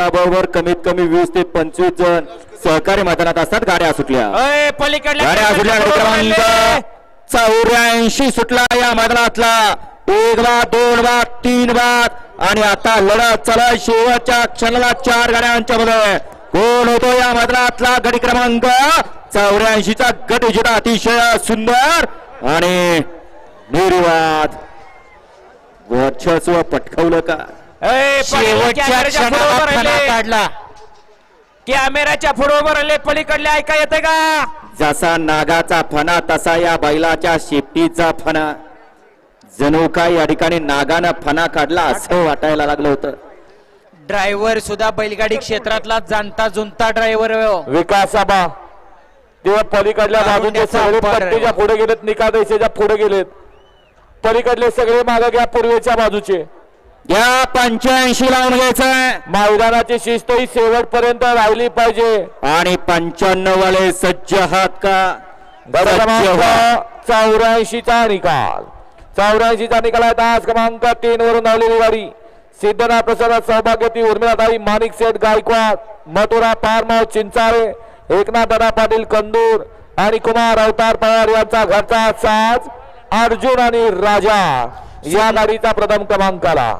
बैलाबरोबर कमीत कमी वीस ते पंचवीस जण सहकारी मैदानात असतात. गाड्या सुटल्या. गाड्या सुटल्या. क्रमांक चौऱ्याऐंशी सुटला या मैदानातला. एक बाद दोन बाद तीन बाद. आणि आता लढत चला शेवटच्या क्षणाला चार गाड्यांच्या मध्ये. कोण होतो या मैदानातला? गडी क्रमांक चौऱ्याऐंशी चा गट विजेता अतिशय सुंदर आणि निर्वाद वर्चस्व पटकवलं का? शेवटच्या क्षणाला उभं फणा. काढला. पुढे उभं राहिले पलीकडले ऐका येते का? जसा नागाचा फणा तसा या बैलाच्या शेपटीचा फणा. जणू काय या ठिकाणी नागानं फणा काढला असं वाटायला लागलं होतं. ड्रायव्हर सुद्धा बैलगाडी क्षेत्रातला जाणता जुनता ड्रायव्हर विकास आबा तेव्हा पलीकडल्या बाजूचे तारुण्याचा सगळे पट्टीच्या पुढे गेलेत निका देशाच्या पुढे गेलेत. पलीकडले सगळे मागे घ्या पूर्वेच्या बाजूचे. या पंच्याऐंशी लावून घ्यायचंय मैदानाची शिस्त ही शेवटपर्यंत राहिली पाहिजे. आणि पंच्याण्णव वाले सज्ज आहात का. चौऱ्याऐंशी चा निकाल चौऱ्याऐंशी चा निकाल. आहे. तास क्रमांक तीन वरून धावलेली गाडी. सिद्धनाथ प्रसादात सौभाग्यवती उर्मिलाताई माणिक सेठ गायकवाड मथुरा पारमाव चिंचाळे एकनाथ दादा पाटील कंदूर आणि कुमार अवतार पवार यांचा घरचा साज अर्जुन आणि राजा या गाडीचा प्रथम क्रमांक आला